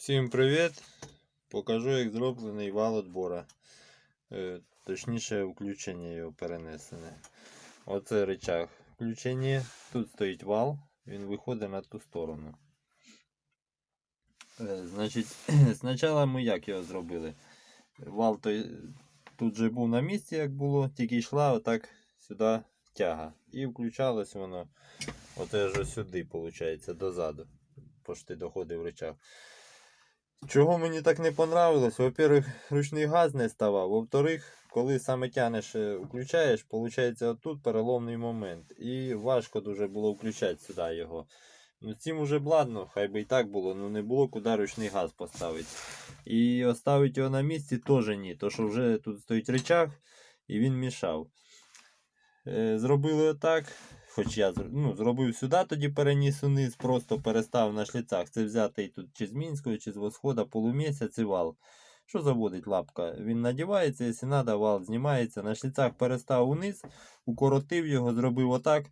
Всім привіт! Покажу, як зроблений вал отбора. Е, Точніше, включення його перенесене. Оце рычаг включення. Тут стоїть вал, він виходить на ту сторону. Е, Значить, спочатку ми як його зробили? Вал той, тут же був на місці, як було, тільки йшла отак сюди тяга. І включалось воно оце ж сюди, виходить, дозаду. Пошти доходив рычаг. Чого мені так не понравилось? Во-первых, ручний газ не ставав. Во-вторых, коли саме тянеш, е, включаєш, виходить отут переломний момент. І важко дуже було включати сюди його. Ну, з цим уже бладно, хай би і так було, ну не було куди ручний газ поставити. І оставити його на місці теж ні, то що вже тут стоїть рычаг і він мішав. Е, Зробили отак. Хоч я ну, зробив сюди, тоді переніс униз, просто перестав на шліцах. Це взятий тут чи з Мінської, чи з Восхода полумісяць і вал. Що заводить лапка? Він надівається, якщо треба, вал знімається. На шліцах перестав униз, укоротив його, зробив отак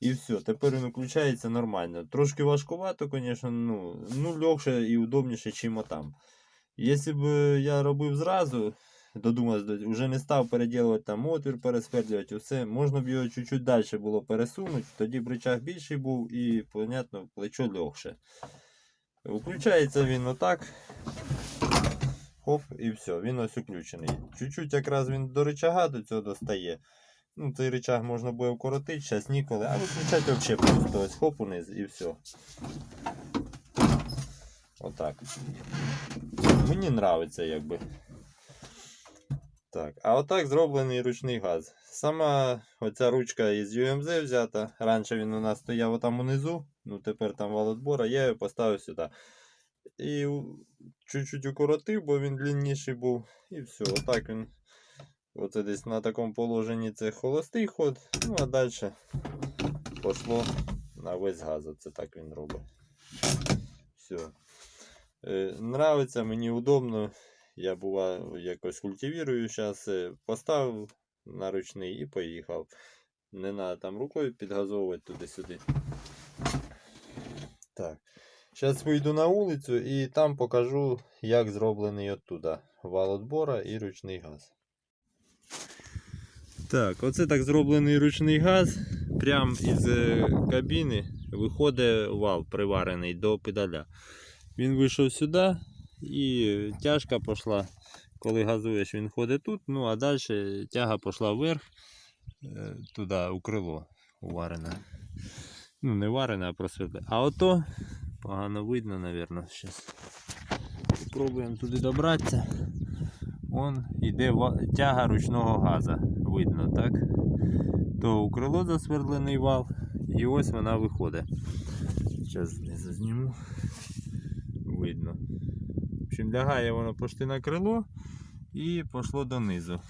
і все. Тепер він включається нормально. Трошки важкувато, звісно, ну, ну легше і удобніше, чим отам. Якщо б я робив зразу, додумався, до- вже не став переділувати там отвір, пересвердлювати, все, можна б його чуть-чуть далі було пересунути, тоді б рычаг більший був і, понятно, плечо легше. Включається він отак. Хоп, і все, він ось включений. Чуть-чуть якраз він до рычага до цього достає. Ну, цей рычаг можна буде вкоротити, зараз ніколи, а виключати взагалі просто ось хоп униз і все. Отак. Мені нравиться, якби. Так, а отак зроблений ручний газ. Сама оця ручка із UMZ взята. Раніше він у нас стояв отам унизу, ну тепер там вал отбора, я його поставив сюди. І чуть-чуть укоротив, бо він длинніший був. І все, отак він. Оце десь на такому положенні це холостий ход, ну а далі пішло на весь газ. Оце так він робить. Все. Е, нравиться, мені удобно. Я бува якось культивірую зараз, поставив на ручний і поїхав. Не треба там рукою підгазовувати туди-сюди. Так. Зараз вийду на вулицю і там покажу, як зроблений оттуда вал отбора і ручний газ. Так, оце так зроблений ручний газ. Прям із е, кабіни виходить вал приварений до педаля. Він вийшов сюди і тяжка пішла. Коли газуєш, він ходить тут, ну а далі тяга пішла вверх, е, туди, у крило уварене. Ну, не варене, а просвітле. А ото погано видно, мабуть, зараз. Спробуємо туди добратися. Он ва- тяга ручного газа. Видно, так? То у крило засвердлений вал, і ось вона виходить. Зараз знизу зніму. Видно. Общем, лягає воно почти на крило і пішло донизу.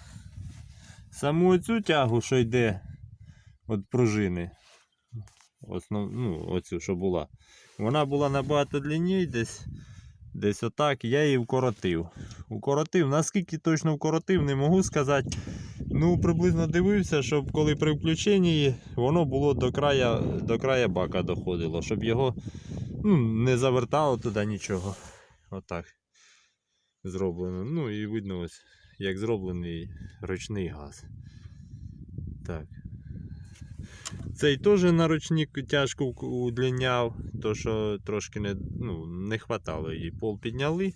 Саму цю тягу, що йде від пружини, основ, ну, оцю, що була, вона була набагато длинній, десь, десь отак, я її вкоротив. Укоротив, наскільки точно вкоротив, не можу сказати. Ну, приблизно дивився, щоб коли при включенні воно було до края, до края бака доходило, щоб його ну, не завертало туди нічого. Отак. Зроблено. Ну і видно ось, як зроблений ручний газ. Так. Цей теж на ручник тяжко удлиняв, то що трошки не, ну, не хватало її. Пол підняли